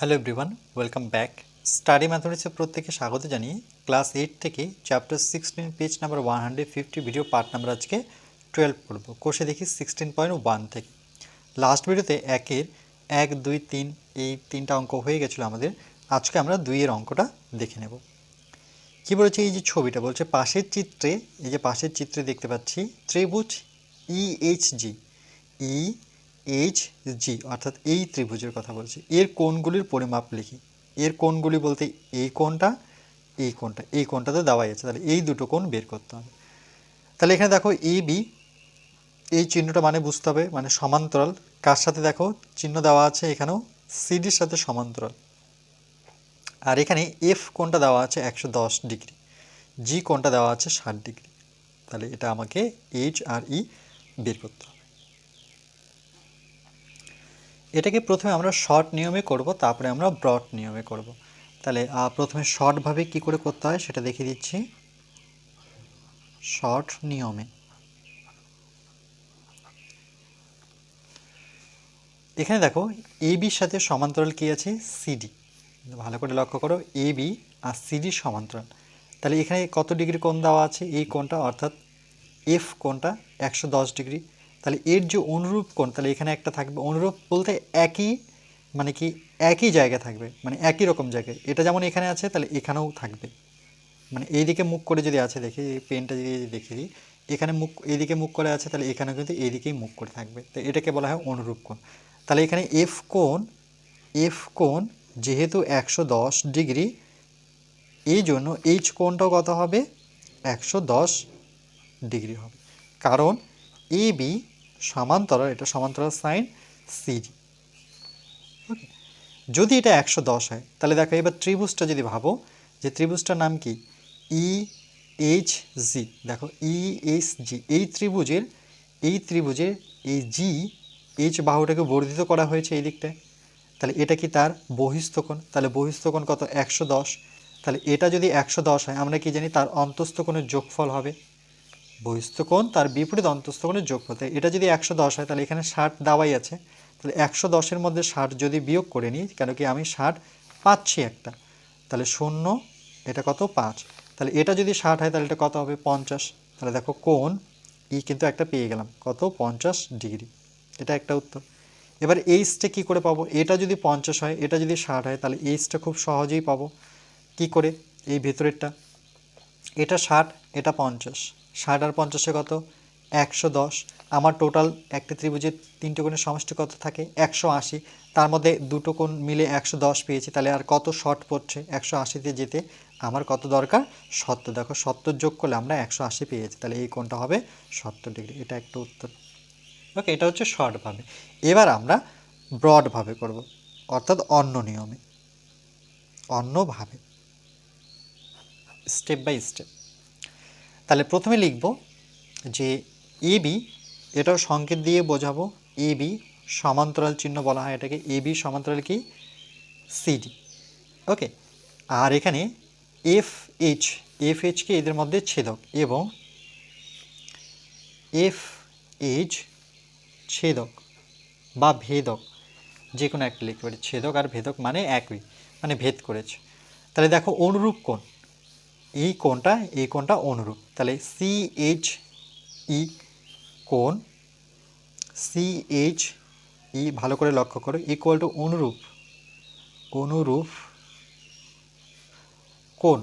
Hello everyone welcome back study ম্যাথমেটিক্সে প্রত্যেকে স্বাগত জানিয়ে ক্লাস এইট থেকে chapter sixteen page number one hundred fifty video part number আজকে twelve পড়ব। কোষে দেখি সিক্সটিন পয়েন্ট ওয়ান থেকে। লাস্ট ভিডিওতে একের এক, দুই, তিন, এই তিনটা অঙ্ক হয়ে গেছিল আমাদের। আজকে আমরা দুইয়ের অঙ্কটা দেখে নেব। কি বলেছে এই যে ছবিটা? বলছে পাশের চিত্রে, এই যে পাশের চিত্রে দেখতে পাচ্ছি ত্রিভুজ ই এইচ জি ই এইচ জি অর্থাৎ এই ত্রিভুজের কথা বলছি। এর কোণগুলির পরিমাপ লিখি। এর কোণগুলি বলতে এই কোণটা এই কোণটা, এই কোণটাতে দেওয়াই আছে। তাহলে এই দুটো কোণ বের করতে হবে। তাহলে এখানে দেখো এ বি এই চিহ্নটা মানে বুঝতে হবে মানে সমান্তরাল। কার সাথে দেখো? চিহ্ন দেওয়া আছে এখানেও। সিডির সাথে সমান্তরাল। আর এখানে এফ কোণটা দেওয়া আছে একশো দশ ডিগ্রি। জি কোণটা দেওয়া আছে ষাট ডিগ্রি। তাহলে এটা আমাকে এইচ আর ই বের করতে হবে। এটাকে প্রথমে আমরা শর্ট নিয়মে করব, তারপরে আমরা ব্রড নিয়মে করব। তাহলে প্রথমে শর্টভাবে কি করে করতে হয় সেটা দেখিয়ে দিচ্ছি। শর্ট নিয়মে। এখানে দেখো এ বির সাথে সমান্তরাল কি আছে? সিডি ভালো করে লক্ষ্য করো এ বি আর সিডি সমান্তরাল। তাহলে এখানে কত ডিগ্রি কোণ দেওয়া আছে? এই কোণটা, অর্থাৎ এফ কোণটা একশো দশ ডিগ্রি। তাহলে এর যে অনুরূপ কোণ, তাহলে এখানে একটা থাকবে অনুরূপ বলতে একই মানে কি একই জায়গা থাকবে মানে একই রকম জায়গায় এটা যেমন এখানে আছে, তাহলে এখানেও থাকবে। মানে এইদিকে মুখ করে যদি আছে, দেখি পেনটা যদি দেখে দিই এখানে মুখ, এইদিকে মুখ করে আছে, তাহলে এখানেও কিন্তু এইদিকেই মুখ করে থাকবে। তো এটাকে বলা হয় অনুরূপ কোণ। তাহলে এখানে এফ কোণ এফ কোণ যেহেতু একশো দশ ডিগ্রি, এই জন্য এইচ কোণটাও কত হবে? একশো দশ ডিগ্রি হবে। কারণ এ বি সমান্তরাল, এটা সমান্তরাল সাইন সিডি ওকে যদি এটা একশো দশ হয়, তাহলে দেখো এবার ত্রিভুজটা যদি ভাবো, যে ত্রিভুজটার নাম কি? ই এইচ জি দেখো ই এইচ জি এই ত্রিভুজের এই ত্রিভুজের এই জি এইচ বাহুটাকে বর্ধিত করা হয়েছে এই দিকটায়। তাহলে এটা কি তার বহিস্থকোণ তাহলে বহিস্থকোণ কত? একশো দশ। তাহলে এটা যদি একশো দশ হয়, আমরা কি জানি তার অন্তস্থকোণের যোগফল হবে। বহিস্থকোণ, তার বিপরীত অন্তস্থকোণের যোগফল। তাই এটা যদি একশো দশ হয়, তাহলে এখানে ষাট দাওয়াই আছে। তাহলে একশো দশের মধ্যে ষাট যদি বিয়োগ করে নিই, কেন কি আমি ষাট পাচ্ছি একটা। তাহলে শূন্য, এটা কত? পাঁচ। তাহলে এটা যদি ষাট হয়, তাহলে এটা কত হবে? পঞ্চাশ। তাহলে দেখো কোন ই কিন্তু একটা পেয়ে গেলাম। কত? পঞ্চাশ ডিগ্রি। এটা একটা উত্তর। এবার এইচটা কী করে পাবো? এটা যদি পঞ্চাশ হয়, এটা যদি ষাট হয়, তাহলে এইচটা খুব সহজেই পাবো। কি করে? এই ভেতরেরটা। এটা ষাট, এটা পঞ্চাশ। ষাট আর পঞ্চাশে কত? একশো দশ। আমার টোটাল একটা ত্রিভুজের তিনটে কোণের সমষ্টি কত থাকে? একশো আশি। তার মধ্যে দুটো কোণ মিলে একশো দশ পেয়েছি। তাহলে আর কত শর্ট পড়ছে? একশো আশিতে যেতে আমার কত দরকার? সত্তর। দেখো, সত্তর যোগ করলে আমরা একশো আশি পেয়েছি। তাহলে এই কোণটা হবে সত্তর ডিগ্রি। এটা একটা উত্তর। ওকে এটা হচ্ছে শর্টভাবে এবার আমরা ব্রডভাবে করব। অর্থাৎ অন্য নিয়মে। অন্যভাবে। স্টেপ বাই স্টেপ তাহলে প্রথমে লিখব যে এ বি এটাও সংকেত দিয়ে বোঝাবো এ বি সমান্তরাল চিহ্ন বলা হয় এটাকে। এ বি সমান্তরাল কি? সিডি ওকে, আর এখানে এফ এইচ, এফ এইচকে এদের মধ্যে ছেদক এবং এফ এইচ ছেদক বা ভেদক যে কোনো একটা লিখতে পারি। ছেদক আর ভেদক মানে একই মানে ভেদ করেছে। তাহলে দেখো অনুরূপ কোণ। এই কোণটা এই কোণটা অনুরূপ। তাহলে সি এইচ ই কোণ সি এইচ ই ভালো করে লক্ষ্য করো ইকুয়াল টু অনুরূপ অনুরূপ কোণ।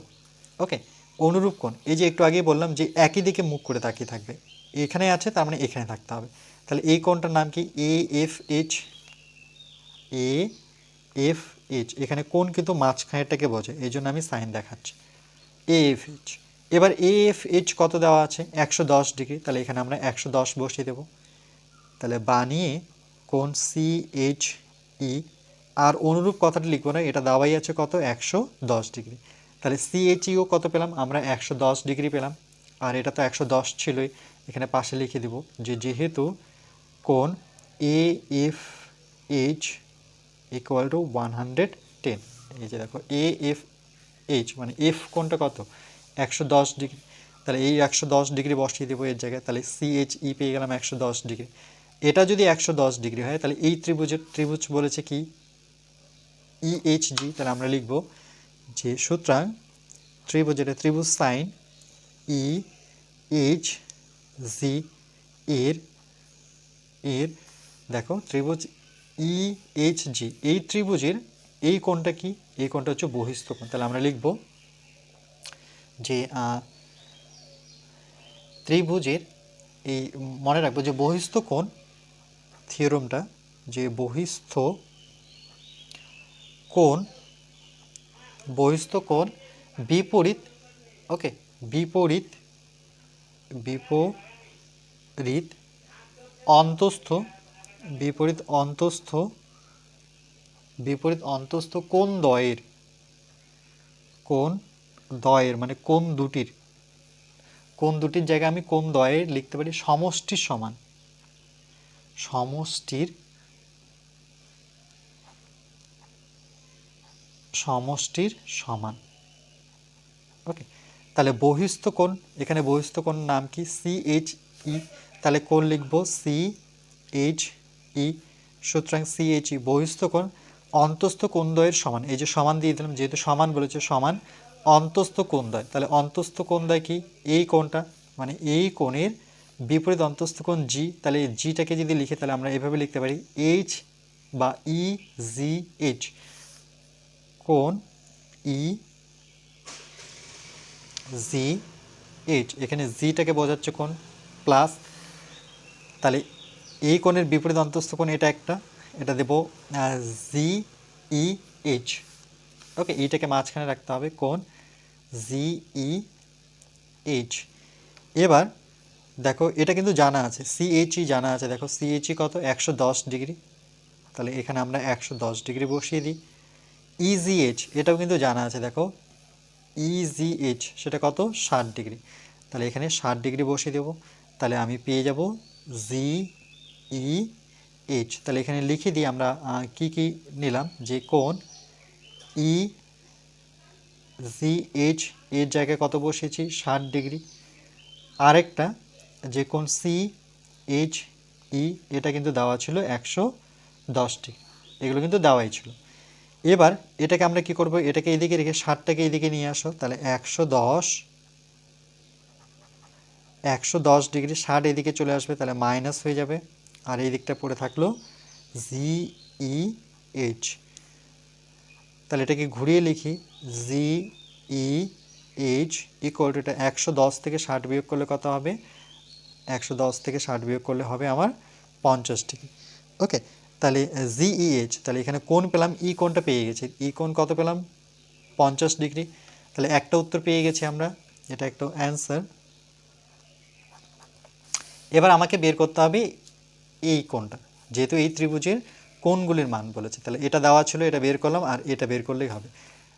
ওকে অনুরূপ কোণ। এই যে একটু আগেই বললাম যে একই দিকে মুখ করে তাকিয়ে থাকবে। এখানে আছে, তার মানে এখানে থাকতে হবে। তাহলে এই কোণটার নাম কি? A F H A F H এখানে কোন কিন্তু মাঝখানেরটাকে বোঝে, এই জন্য আমি সাইন দেখাচ্ছি। এ এফ এইচ এবার এ এফ এইচ কত দেওয়া আছে? একশো দশ ডিগ্রি। তাহলে এখানে আমরা একশো দশ বসিয়ে দেবো। তাহলে বানিয়ে কোন সি এইচ ই আর অনুরূপ কথাটা লিখব না, এটা দেওয়াই আছে কত? একশো দশ ডিগ্রি। তাহলে সি এইচ ইও কত পেলাম? আমরা একশো দশ ডিগ্রি পেলাম। আর এটা তো একশো দশ ছিলই। এখানে পাশে লিখে দিব যে যেহেতু কোন A F H equal to one hundred ten এই যে দেখো এ এফ এইচ মানে এফ কোনটা কত? একশো দশ ডিগ্রি। তাহলে এই একশো দশ ডিগ্রি বসিয়ে দেবো এর জায়গায়। তাহলে সি এইচ ই পেয়ে গেলাম একশো দশ ডিগ্রি। এটা যদি একশো দশ ডিগ্রি হয়, তাহলে এই ত্রিভুজের ত্রিভুজ বলেছে কি? ই এইচ জি তাহলে আমরা লিখব যে সুতরাং ত্রিভুজ এটা ত্রিভুজ সাইন ই এইচ জি এর এর, দেখো ত্রিভুজ ই এইচ জি এই ত্রিভুজের এই কোণটা কি? এই কোণটা হচ্ছে বহিস্থ কোণ। তাহলে আমরা লিখব যে ত্রিভুজের এই মনে রাখব যে বহিস্থ কোণ, থিওরমটা যে বহিস্থ কোণ বহিস্থ কোণ বিপরীত, ওকে, বিপরীত বিপরীত অন্তস্থ বিপরীত অন্তস্থ বিপরীত অন্তস্থ কোন দয়ের? কোন দয়ের মানে কোন দুটির? কোন দুটির জায়গায় আমি কোন দয়ের লিখতে পারি? সমষ্টির সমান। সমষ্টির সমষ্টির সমান। ওকে, তাহলে বহিস্থ কোণ, এখানে বহিস্থ কোণ নাম কি? সি এইচ ই তাহলে কোণ লিখব? সি এইচ ই সুতরাং সি এইচ ই বহিস্থ কোণ। অন্তস্থ কোণদ্বয়ের সমান? এই যে সমান দিয়ে দিলাম, যেহেতু সমান বলেছে সমান, অন্তস্থ কোণদ্বয় তাহলে অন্তস্থ কোণদ্বয় কি? এই কোণটা মানে এই কোণের বিপরীত অন্তস্থ কোণ জি তাহলে জিটাকে যদি লিখে, তাহলে আমরা এভাবে লিখতে পারি এইচ বা ই জি এইচ কোণ ই জি এইচ এখানে জিটাকে বোঝাচ্ছে কোণ প্লাস তাহলে এই কোণের বিপরীত অন্তস্থ কোণ এটা একটা এটা দেব জি ই এইচ ওকে এইটাকে মাঝখানে রাখতে হবে কোন জি ই এইচ এবার, দেখো, এটা কিন্তু জানা আছে সিএইচই জানা আছে, দেখো সিএইচই কত? একশো দশ ডিগ্রি। তাহলে এখানে আমরা একশো দশ ডিগ্রি বসিয়ে দিই। ইজিএইচ এটাও কিন্তু জানা আছে, দেখো ইজিএইচ সেটা কত? ষাট ডিগ্রি। তাহলে এখানে ষাট ডিগ্রি বসিয়ে দেবো। তাহলে আমি পেয়ে যাব জি ই এইচ তাহলে এখানে লিখে দিই আমরা কি কি নিলাম? যে কোন ই জি এইচ এর জায়গায় কত বসিয়েছি ষাট ডিগ্রি। আরেকটা, যে কোন সি এইচ ই এটা কিন্তু দেওয়া ছিল একশো দশটি। এগুলো কিন্তু দেওয়াই ছিল। এবার এটাকে আমরা কি করব? এটাকে এদিকে রেখে, ষাটটাকে এদিকে নিয়ে আসো। তাহলে একশো দশ একশো দশ ডিগ্রি, ষাট এদিকে চলে আসবে, তাহলে মাইনাস হয়ে যাবে। আর এই দিকটা পড়ে থাকল জি ই এইচ। তাহলে এটাকে ঘুরিয়ে লিখি, G E H equal to এটা একশো দশ থেকে ষাট বিয়োগ করলে কত হবে? একশো দশ থেকে ষাট বিয়োগ করলে হবে আমার পঞ্চাশ ডিগ্রি ওকে, তাহলে জি জিইএইচ তাহলে এখানে কোন পেলাম? ই কোনটা পেয়ে গেছি। ই কোন কত পেলাম? পঞ্চাশ ডিগ্রি। তাহলে একটা উত্তর পেয়ে গেছি আমরা। এটা একটা অ্যান্সার এবার আমাকে বের করতে হবে এই কোনটা যেহেতু এই ত্রিভুজের কোণগুলির মান বলেছে, তাহলে এটা দেওয়া ছিল, এটা বের করলাম, আর এটা বের করলেই হবে।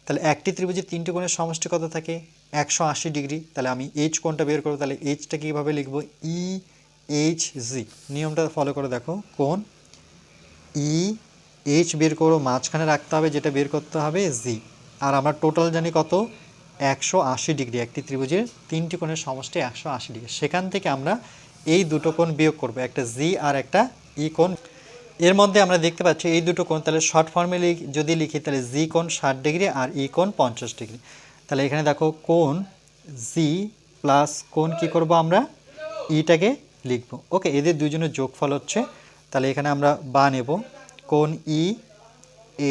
তাহলে একটি ত্রিভুজের তিনটি কোণের সমষ্টি কত থাকে? একশো আশি ডিগ্রি। তাহলে আমি এইচ কোণটা বের করব, তাহলে এইচটা কীভাবে লিখব? ই এইচ জি নিয়মটা ফলো করে দেখো, কোণ ই এইচ বের করো, মাঝখানে রাখতে হবে, যেটা বের করতে হবে জি আর আমরা টোটাল জানি কত? একশো আশি ডিগ্রি। একটি ত্রিভুজের তিনটি কোণের সমষ্টি একশো আশি ডিগ্রি। সেখান থেকে আমরা এই দুটো কোণ বিয়োগ করব, একটা জি আর একটা ই কোণ। এর মধ্যে আমরা দেখতে পাচ্ছি এই দুটো কোণ তাহলে শর্ট ফর্মে যদি লিখি তাহলে জি কোণ ষাট ডিগ্রি আর ই কোণ পঞ্চাশ ডিগ্রি। তাহলে এখানে দেখো কোণ জি প্লাস কোণ কি করব আমরা? ইটাকে লিখব। ওকে এদের দুজনের যোগফল হচ্ছে, তাহলে এখানে আমরা বা নেব। কোণ E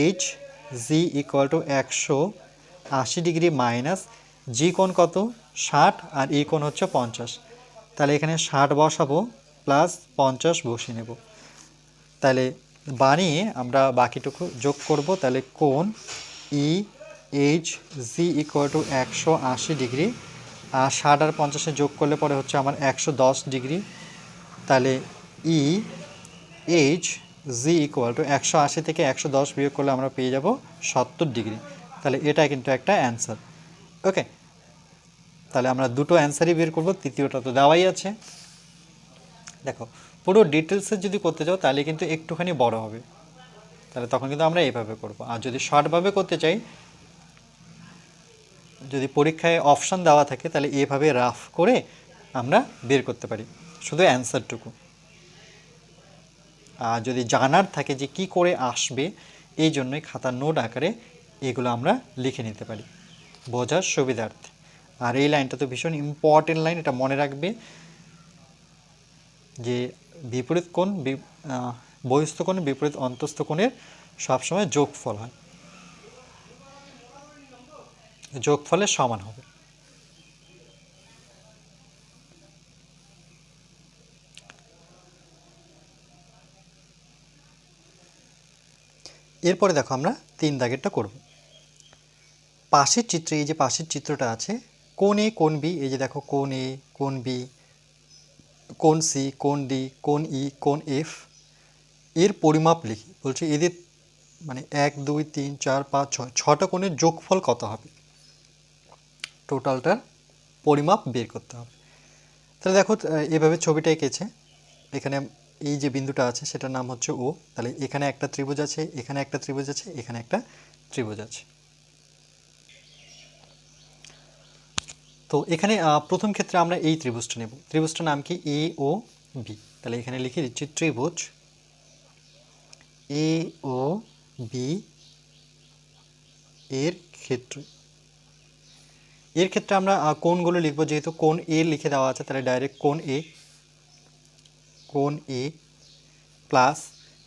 H G equal to একশো আশি ডিগ্রি মাইনাস জি কোণ কত? ষাট আর ই কোণ হচ্ছে পঞ্চাশ। তাহলে এখানে ষাট বসাবো প্লাস পঞ্চাশ বসিয়ে নেব। তাহলে বানিয়ে আমরা বাকিটুকু যোগ করব। তাহলে কোন E H G equal to একশো আশি ডিগ্রি। আর ষাট আর পঞ্চাশে যোগ করলে পরে হচ্ছে আমার একশো দশ ডিগ্রি। তাহলে E H G equal to একশো আশি থেকে একশো দশ বিয়োগ করলে আমরা পেয়ে যাব সত্তর ডিগ্রি। তাহলে এটা কিন্তু একটা অ্যান্সার ওকে তাহলে আমরা দুটো অ্যান্সারই বের করব, তৃতীয়টা তো দেওয়াই আছে। দেখো, পুরো ডিটেলসে যদি করতে যাও, তাহলে কিন্তু একটুখানি বড় হবে। তাহলে তখন কিন্তু আমরা এইভাবে করব। আর যদি শর্টভাবে করতে চাই, যদি পরীক্ষায় অপশান দেওয়া থাকে, তাহলে এভাবে রাফ করে আমরা বের করতে পারি, শুধু অ্যান্সারটুকু আর যদি জানার থাকে যে কি করে আসবে, এই জন্যই খাতার নোট আকারে এগুলো আমরা লিখে নিতে পারি। বোঝার সুবিধার্থে। আর এই লাইনটা তো ভীষণ ইম্পর্টেন্ট লাইন এটা মনে রাখবে যে বিপরীত কোণ বহিস্থ কোণ বিপরীত অন্তস্থ কোণের সবসময় যোগফল হয়। যোগফলের সমান হবে। এরপরে দেখো আমরা তিন দাগেরটা করব। পাশের চিত্রে, এই যে পাশের চিত্রটা আছে কোন এ, কোন বি, এই যে দেখো কোন এ, কোন বি, কোন সি, কোন ডি, কোন ই, কোন এফ, এর পরিমাপ লিখি। বলছে এদের মানে এক, দুই, তিন, চার, পাঁচ, ছয়, ছটা কোণের যোগফল কত হবে? টোটালটার পরিমাপ বের করতে হবে। তাহলে দেখো এভাবে ছবিটা এঁকেছে। এখানে এই যে বিন্দুটা আছে, সেটার নাম হচ্ছে ও। তাহলে এখানে একটা ত্রিভুজ আছে, এখানে একটা ত্রিভুজ আছে, এখানে একটা ত্রিভুজ আছে। তো এখানে প্রথম ক্ষেত্রে আমরা এই ত্রিভুজটা নেব। ত্রিভুজটার নাম কি? A O B. তাহলে এখানে লিখে দিচ্ছি ত্রিভুজ। এ ও বি এর ক্ষেত্রে। এর ক্ষেত্রে আমরা কোনগুলো লিখব। যেহেতু কোন এ লিখে দেওয়া আছে, তাহলে ডাইরেক্ট কোন এ কোন এ প্লাস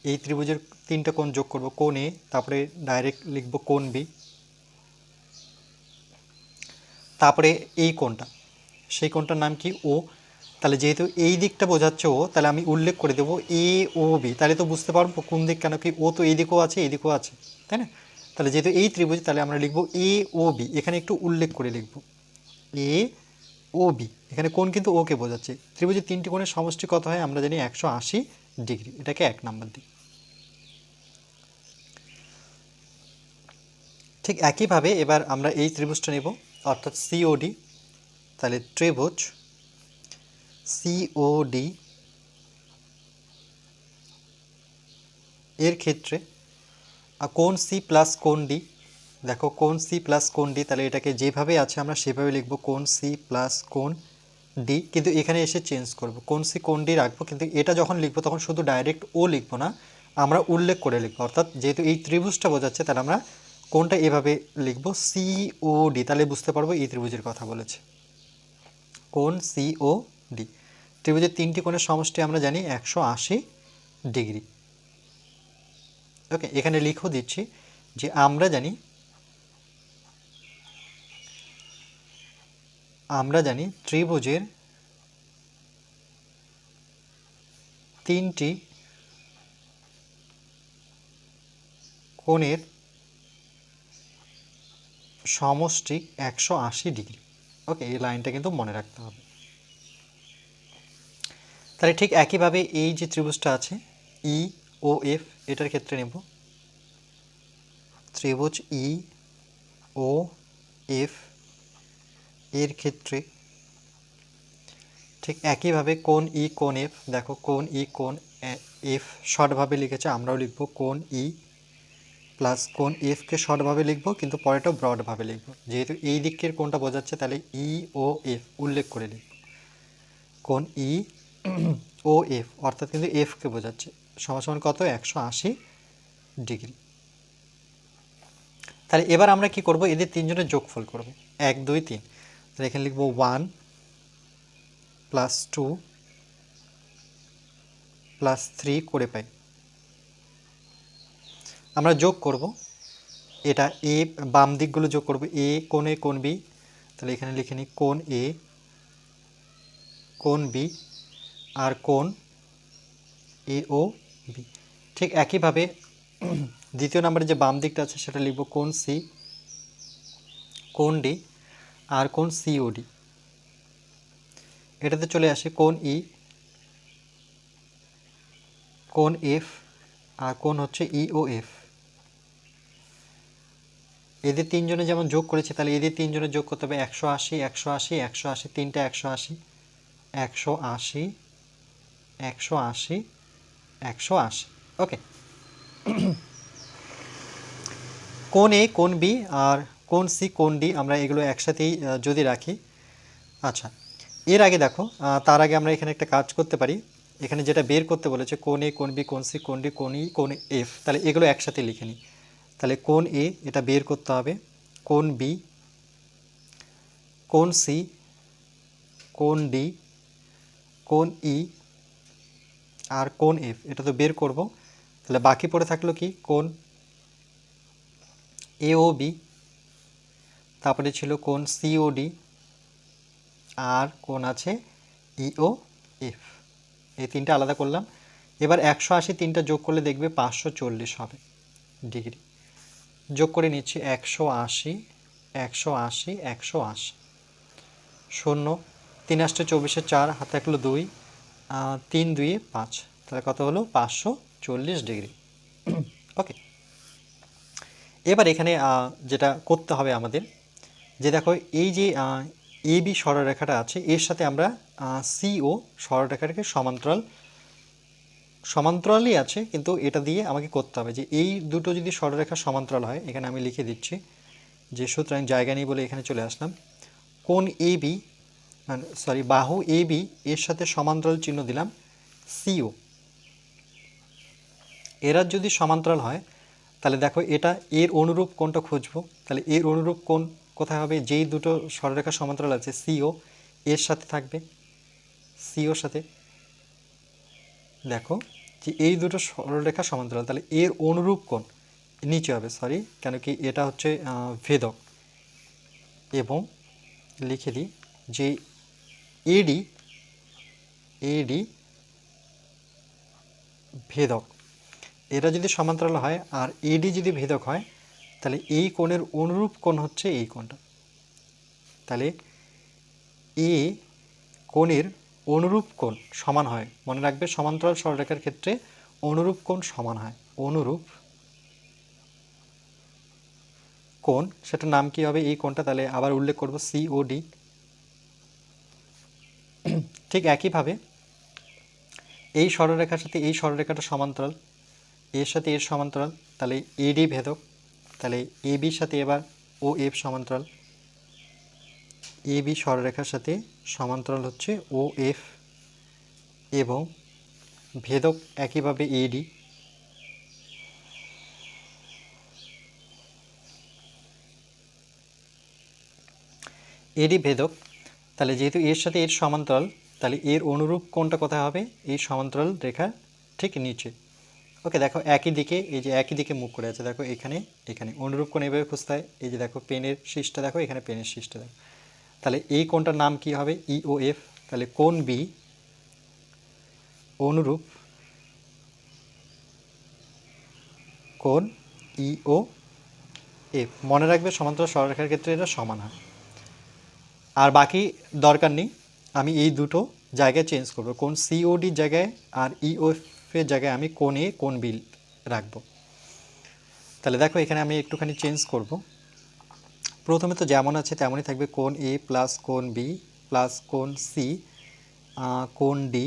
এই ত্রিভুজের তিনটা কোণ যোগ করব কোন এ, তারপরে ডাইরেক্ট লিখব কোন বি। তারপরে এই কোণটা। সেই কোণটার নাম কি? ও। তাহলে যেহেতু এই দিকটা বোঝাচ্ছে ও, তাহলে আমি উল্লেখ করে দেবো এ, ও, বি। তাহলে তো বুঝতে পারব কোন দিক কেন কি ও তো এই দিকেও আছে, এই দিকেও আছে, তাই না? তাহলে যেহেতু এই ত্রিভুজ, তাহলে আমরা লিখব এ, ও, বি। এখানে একটু উল্লেখ করে লিখব। A, O, B. এখানে কোন কিন্তু ওকে বোঝাচ্ছে। ত্রিভুজের তিনটি কোণের সমষ্টি কত হয়? আমরা জানি একশো আশি ডিগ্রি। এটাকে এক নাম্বার দিই। ঠিক একইভাবে এবার আমরা এই ত্রিভুজটা নেব। অর্থাৎ সিওডি তাহলে ত্রিভুজ সিওডি এর ক্ষেত্রে কোণ সি প্লাস কোণ ডি দেখো কোণ সি প্লাস কোণ ডি তাহলে এটাকে যেভাবে আছে আমরা সেভাবে লিখব কোণ সি প্লাস কোণ ডি কিন্তু এখানে এসে চেঞ্জ করব। কোণ সি কোণ ডি রাখব, কিন্তু এটা যখন লিখব তখন শুধু ডাইরেক্ট ও লিখব না, আমরা উল্লেখ করে লিখব। অর্থাৎ যেহেতু এই ত্রিভুজটা বোঝাচ্ছে, তাহলে আমরা কোনটা এভাবে লিখব? সি ও ডি তাহলে বুঝতে পারব এই ত্রিভুজের কথা বলেছে। কোন সি ও ডি ত্রিভুজের তিনটি কোণের সমষ্টি আমরা জানি একশো আশি ডিগ্রি। ওকে এখানে লিখেও দিচ্ছি যে আমরা জানি আমরা জানি ত্রিভুজের তিনটি কোণের সমষ্টি একশো আশি ডিগ্রি। ওকে, এই লাইনটা কিন্তু মনে রাখতে হবে। তাহলে ঠিক একইভাবে এই যে ত্রিভুজটা আছে ই ও এফ এটার ক্ষেত্রে নেব। ত্রিভুজ ই ও এফ এর ক্ষেত্রে ঠিক একইভাবে কোন ই কোন এফ দেখো কোন ই কোন এফ শর্টভাবে লিখেছে, আমরাও লিখব কোন ই প্লাস কোন এফকে শর্টভাবে লিখব, কিন্তু পরেটাও ব্রডভাবে লিখব। যেহেতু এই দিকের কোনটা বোঝাচ্ছে, তাহলে ই ও এফ উল্লেখ করে লিখব। কোন ই ও এফ অর্থাৎ কিন্তু এফকে বোঝাচ্ছে। সমান কত? একশো আশি ডিগ্রি। তাহলে এবার আমরা কি করব? এদের তিনজনের যোগফল করব। এক, দুই, তিন। তাহলে এখানে লিখব one plus two plus three করে পাই। আমরা যোগ করব। এটা এ, বাম দিকগুলো যোগ করব। এ, কোন এ, কোন বি। তাহলে এখানে লিখে নিই, কোন এ, কোন বি, আর কোন এ, ও, বি। ঠিক একইভাবে দ্বিতীয় নম্বরে যে বাম দিকটা আছে, সেটা লিখব কোন সি, কোন ডি, আর কোন সিওডি এটাতে চলে আসে কোন ই, কোন এফ, আর কোন হচ্ছে ই, ও, এফ। এদের তিনজনে যেমন যোগ করেছে, তাহলে এদের তিনজনে যোগ করতে হবে একশো আশি একশো আশি একশো আশি, তিনটা একশো আশি একশো আশি একশো আশি একশো আশি। ওকে কোন এ, কোন বি আর কোন সি, কোন ডি আমরা এগুলো একসাথেই যদি রাখি। আচ্ছা এর আগে দেখো তার আগে আমরা এখানে একটা কাজ করতে পারি। এখানে যেটা বের করতে বলেছে, কোন এ, কোন বি, কোন সি, কোন ডি, কোন ই, কোন এফ, তাহলে এগুলো একসাথে লিখে নিই। তাহলে কোন এ এটা বের করতে হবে। কোন বি কোন সি কোন ডি কোন ই আর কোন এফ এটা তো বের করব। তাহলে বাকি পড়ে থাকল কি? কোন এ ও বি তারপরে ছিল কোন সিওডি আর কোন আছে ইও এফ এই তিনটা আলাদা করলাম। এবার একশো আশি তিনটা যোগ করলে দেখবে পাঁচশো চল্লিশ হবে। ডিগ্রি। যোগ করে নিচ্ছি একশো আশি একশো আশি একশো আশি। শূন্য, তিন আষ্টে চব্বিশে চার, হাতে একলো দুই তিন দুইয়ে পাঁচ। তাহলে কত হলো? পাঁচশো চল্লিশ ডিগ্রি। ওকে। এবার এখানে যেটা করতে হবে আমাদের, যে দেখো এই যে এ বি সরলরেখাটা আছে, এর সাথে আমরা সিও সরলরেখাটাকে সমান্তরাল সমান্তরালই আছে, কিন্তু এটা দিয়ে আমাকে করতে হবে যে এই দুটো যদি সরলরেখা সমান্তরাল হয়, এখানে আমি লিখে দিচ্ছি যে সুতরাং জায়গা নেই বলে এখানে চলে আসলাম। কোন এ বি মানে সরি বাহু এ বি, এর সাথে সমান্তরাল চিহ্ন দিলাম, সিও। এরা যদি সমান্তরাল হয়, তাহলে দেখো এটা এর অনুরূপ কোনটা খুঁজবো, তাহলে এর অনুরূপ কোন কোথায় হবে? যেই দুটো সরলরেখা সমান্তরাল আছে, সিও, এর সাথে থাকবে, সিওর সাথে। দেখো যে এই দুটো সরলরেখা সমান্তরাল, তাহলে এর অনুরূপ কোণ নিচে হবে সরি কেন কি এটা হচ্ছে ভেদক। এবং লিখে দিই যে এডি এডি ভেদক। এরা যদি সমান্তরাল হয় আর এডি যদি ভেদক হয়, তাহলে এই কোণের অনুরূপ কোণ হচ্ছে এই কোণটা। তাহলে এ কোণের অনুরূপ কোণ সমান হয়। মনে রাখবে, সমান্তরাল সরলরেখার ক্ষেত্রে অনুরূপ কোণ সমান হয়। অনুরূপ কোণ, সেটার নাম কি হবে? এই কোণটা তাহলে আবার উল্লেখ করব সিওডি ঠিক একইভাবে, এই সরলরেখার সাথে এই সরলরেখাটা সমান্তরাল, এর সাথে এর সমান্তরাল, তাহলে এডি ভেদক, তাহলে এ বির সাথে এবার ও এফ সমান্তরাল। এ বি সরলরেখার সাথে সমান্তরাল হচ্ছে ও এফ এবং ভেদক একইভাবে এডি এডি ভেদক, তাহলে যেহেতু এর সাথে এর সমান্তরাল, তাহলে এর অনুরূপ কোনটা কোথায় হবে? এই সমান্তরাল রেখা ঠিক নিচে। ওকে, দেখো একই দিকে, এই যে একই দিকে মুখ করে আছে, দেখো এখানে এখানে অনুরূপ কোণ এভাবে খুঁজতে হয়? এই যে দেখো পেনের শীষটা, দেখো এখানে পেনের শীষটা, দেখো। তাহলে এই কোণটার নাম কি হবে? ইও এফ তাহলে কোণ বি অনুরূপ। কোণ ইও এফ মনে রাখবে সমান্তরাল সরলরেখার ক্ষেত্রে এটা সমান হয়। আর বাকি দরকার নেই। আমি এই দুটো জায়গায় চেঞ্জ করব। কোন সিওডির জায়গায় আর ইওএফ এর জায়গায় আমি কোন এ কোন বিল রাখব। তাহলে দেখো এখানে আমি একটুখানি চেঞ্জ করব। প্রথমে তো যেমন আছে তেমনই থাকবে কোন এ প্লাস কোন বি প্লাস কোন সি কোন ডি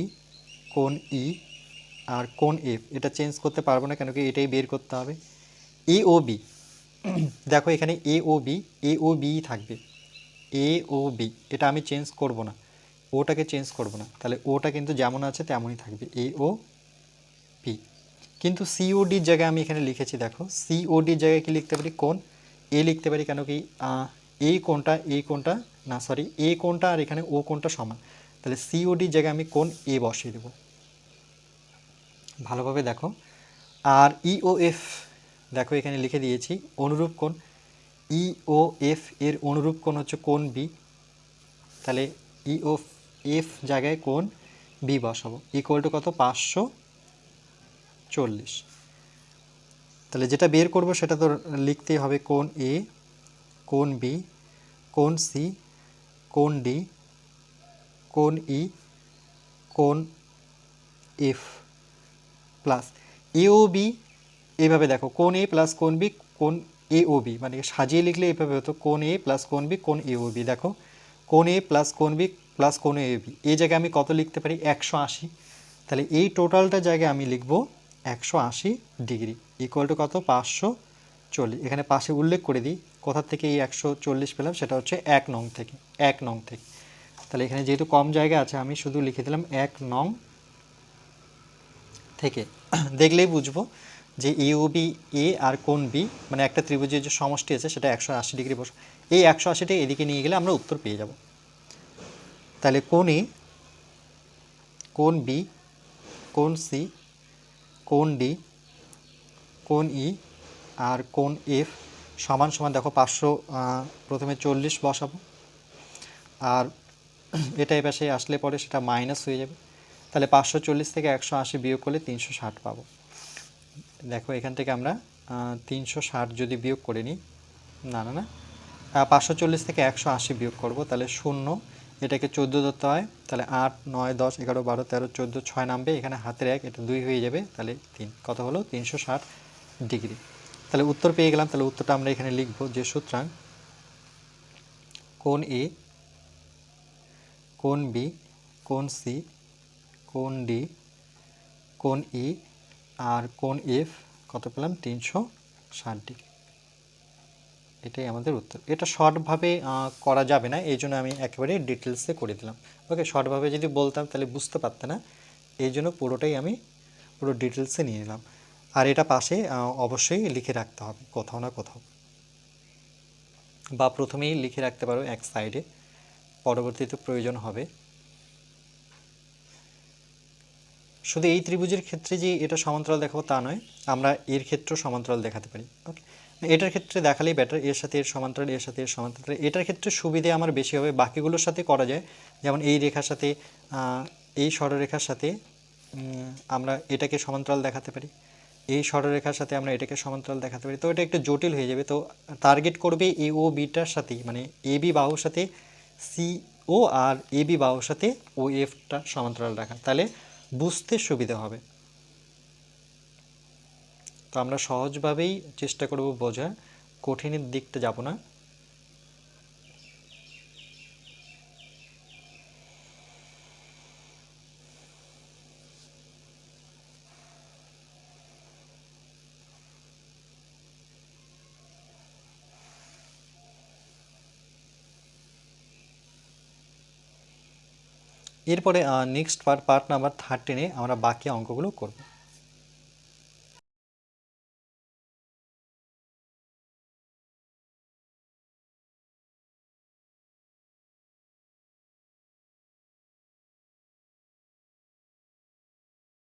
কোন ই আর কোন এফ এটা চেঞ্জ করতে পারব না কেন কি এটাই বের করতে হবে। এ ও বি দেখো এখানে এ O B A O B থাকবে। এ ও বি এটা আমি চেঞ্জ করব না। ওটাকে চেঞ্জ করব না। তাহলে ওটা কিন্তু যেমন আছে তেমনই থাকবে। এ ও পি কিন্তু সিওডির জায়গায় আমি এখানে লিখেছি, দেখো। সিওডির জায়গায় কি লিখতে পারি? কোন এ লিখতে পারি কেন কি? এই কোনটা এই কোনটা না সরি এ কোনটা আর এখানে ও কোনটা সমান। তাহলে সিওডির জায়গায় আমি কোন এ বসিয়ে দেবো। ভালোভাবে দেখো। আর ইওএফ দেখো এখানে লিখে দিয়েছি, অনুরূপ কোণ। ইওএফ এর অনুরূপ কোণ হচ্ছে কোণ বি তাহলে ইও এফ জায়গায় কোণ বি বসাবো। ইকুয়াল টু কত? পাঁচশো চল্লিশ। তাহলে যেটা বের করব সেটা তো লিখতেই হবে কোন এ কোন বি কোন সি কোন ডি কোন ই কোন এফ প্লাস এও বি এইভাবে দেখো, কোন এ প্লাস কোন বি কোন এ ও বি মানে সাজিয়ে লিখলে এইভাবে হতো, কোন এ প্লাস কোন বি কোন এ ও বি দেখো, কোন এ প্লাস কোন বি প্লাস কোন এ বি এই জায়গায় আমি কত লিখতে পারি? একশো আশি। তাহলে এই টোটালটা জায়গায় আমি লিখব একশো আশি ডিগ্রি ইকুয়াল টু কত? পাঁচশো চল্লিশ। এখানে পাশে উল্লেখ করে দিই, কোথা থেকে এই একশো চল্লিশ পেলাম? সেটা হচ্ছে এক নং থেকে, এক নং থেকে। তাহলে এখানে যেহেতু কম জায়গা আছে, আমি শুধু লিখে দিলাম এক নং থেকে। দেখলেই বুঝব যে এ ও বি এ আর কোন বি মানে একটা ত্রিভুজের যে সমষ্টি আছে, সেটা একশো আশি ডিগ্রি বস এই একশো আশিটি এদিকে নিয়ে গেলে আমরা উত্তর পেয়ে যাব। তাহলে কোন এ কোন বি কোন সি কোন ডি, কোন ই আর কোন এফ সমান সমান দেখো পাঁচশো প্রথমে চল্লিশ বসাবো। আর এটা এই পাশে আসলে পরে সেটা মাইনাস হয়ে যাবে। তাহলে পাঁচশো চল্লিশ থেকে একশো আশি বিয়োগ করলে তিনশো ষাট পাবো। দেখো এখান থেকে আমরা তিনশো ষাট যদি বিয়োগ করে নিই, না না না পাঁচশো চল্লিশ থেকে একশো আশি বিয়োগ করব, তাহলে শূন্য এটাকে চোদ্দ ধরতে হয়, তাহলে আট, নয়, দশ, এগারো, বারো, তেরো, চোদ্দ, ছয় নামবে, এখানে হাতের এক, এটা দুই হয়ে যাবে, তাহলে তিন। কত হলো? তিনশো ষাট ডিগ্রি। তাহলে উত্তর পেয়ে গেলাম, তাহলে উত্তরটা আমরা এখানে লিখব যে সুতরাং কোন এ, কোন বি, কোন সি, কোন ডি, কোন ই, আর কোন এফ, কত পেলাম? তিনশো ষাট ডিগ্রি। এটাই আমাদের উত্তর। এটা শর্টভাবে করা যাবে না, এই জন্য আমি একেবারে ডিটেলসে করে দিলাম। ওকে শর্টভাবে যদি বলতাম তাহলে বুঝতে পারতে না, এই জন্য পুরোটাই আমি পুরো ডিটেলসে নিয়ে নিলাম। আর এটা পাশে অবশ্যই লিখে রাখতে হবে, কোথাও না কোথাও। বা প্রথমেই লিখে রাখতে পারো এক সাইডে পরবর্তীতে প্রয়োজন হবে। শুধু এই ত্রিভুজের ক্ষেত্রে যে এটা সমান্তরাল দেখাবো তা নয়, আমরা এর ক্ষেত্রেও সমান্তরাল দেখাতে পারি। ওকে এটার ক্ষেত্রে দেখালেই বেটার এর সাথে এর সমান্তরাল, এর সাথে এর সমান্তরাল। এটার ক্ষেত্রে সুবিধে আমার বেশি হবে, বাকিগুলোর সাথে করা যায়। যেমন এই রেখার সাথে এই সরলরেখার সাথে আমরা এটাকে সমান্তরাল দেখাতে পারি। এই সরলরেখার সাথে আমরা এটাকে সমান্তরাল দেখাতে পারি। তো এটা একটু জটিল হয়ে যাবে। তো টার্গেট করবে এ ও বিটার সাথেই মানে এ বি বাহুর সাথে C O R A B বাহুর সাথে ও এফটা সমান্তরাল রাখা। তাহলে বুঝতে সুবিধা হবে। তো আমরা সহজভাবেই চেষ্টা করব বোঝার। কঠিনের দিকটা যাব না। এরপরে নেক্সট পার্ট পার্ট নাম্বার থার্টিনে আমরা বাকি অঙ্কগুলো করব।